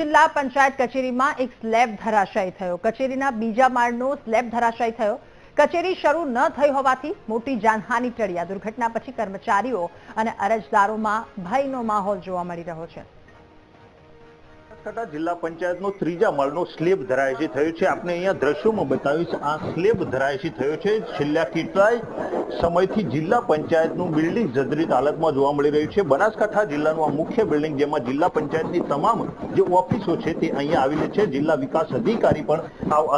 જિલ્લા પંચાયત કચેરીમાં એક સ્લેબ ધરાશાયી થયો. કચેરીના બીજા માળનો સ્લેબ ધરાશાયી થયો. કચેરી શરૂ ન થઈ હોવાથી મોટી જાનહાની ટળી. દુર્ઘટના પછી કર્મચારીઓ અને અરજદારોમાં ભયનો માહોલ જોવા મળી રહ્યો છે. બનાસકાંઠા જિલ્લા પંચાયતનો ત્રીજા માળનો સ્લેબ ધરાયશી થયો છે. આપણે અહીંયા દ્રશ્યોમાં બતાવીશ. આ સ્લેબ ધરાયશી થયો છે. છેલ્લા કેટલાય સમયથી જિલ્લા પંચાયતનું બિલ્ડિંગ જર્જરિત હાલતમાં જોવા મળી રહ્યું છે. બનાસકાંઠા જિલ્લાનું આ મુખ્ય બિલ્ડિંગ, જેમાં જિલ્લા પંચાયતની તમામ જે ઓફિસો છે તે અહીંયા આવેલી છે. જિલ્લા વિકાસ અધિકારી પણ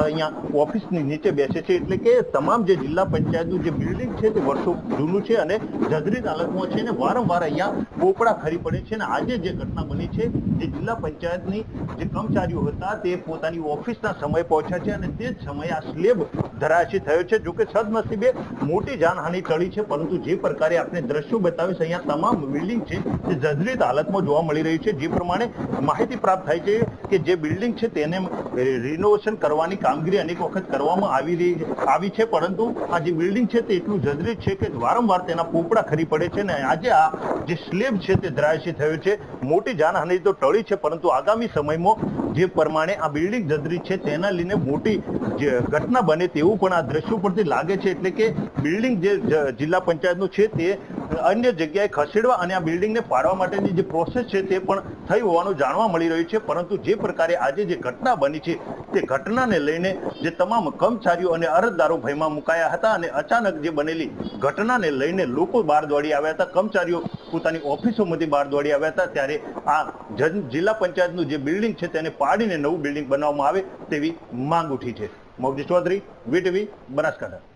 અહીંયા ઓફિસની નીચે બેસે છે. એટલે કે તમામ જે જિલ્લા પંચાયતનું જે બિલ્ડિંગ છે તે વર્ષો જૂનું છે અને જર્જરિત હાલતમાં છે અને વારંવાર અહીંયા પોપડા ખરી પડે છે અને આજે જે ઘટના બની છે, જે જિલ્લા પંચાયતની જે કર્મચારીઓ હતા તે પોતાની ઓફિસના સમયે પહોંચ્યા છે અને તે જ સમયે આ સ્લેબ ધરાશી થયો છે. જોકે સદનસીબે મોટી જાનહાનિ ટળી છે, પરંતુ જે પ્રકારે આપણે દ્રશ્યો બતાવીશ અહીંયા તમામ બિલ્ડિંગ છે તે જર્જરિત હાલતમાં જોવા મળી રહી છે. જે પ્રમાણે માહિતી પ્રાપ્ત થાય છે કે જે બિલ્ડિંગ છે, તેને રિનોવેશન કરવાની કામગીરી અનેક વખત કરવામાં આવી રહી આવી છે, પરંતુ આ જે બિલ્ડિંગ છે, તે એટલું જર્જરિત છે કે વારંવાર તેના પોપડા ખરી પડે છે અને આજે આ જે સ્લેબ છે, તે ધરાશી થયો છે. મોટી જાનહાનિ તો ટળી છે, પરંતુ આગામી સમયમાં જે પ્રમાણે આ બિલ્ડિંગ જર્જરિત છે તેના લઈને મોટી ઘટના બને તેવું પણ આ દ્રશ્યો પરથી લાગે છે. એટલે કે બિલ્ડિંગ જે જિલ્લા પંચાયતનું છે તે અન્ય જગ્યાએ ખસેડવા અને આ બિલ્ડિંગને પાડવા માટેની જે પ્રોસેસ છે તે પણ થઈ હોવાનું જાણવા મળી રહ્યું છે. પરંતુ જે પ્રકારે આજે જે ઘટના બની છે તે ઘટનાને લઈને જે તમામ કર્મચારીઓ અને અરજદારો ભયમાં મુકાયા હતા અને અચાનક જે બનેલી ઘટનાને લઈને લોકો બહાર દોડી આવ્યા હતા. કર્મચારીઓ પોતાની ઓફિસોમાંથી બહાર દોડી આવ્યા હતા. ત્યારે આ જિલ્લા પંચાયતનું જે બિલ્ડિંગ છે તેને પાડીને નવું બિલ્ડિંગ બનાવવામાં આવે તેવી માંગ ઉઠી છે. મોગજી ચૌધરી વીટીવી બનાસકાંઠા.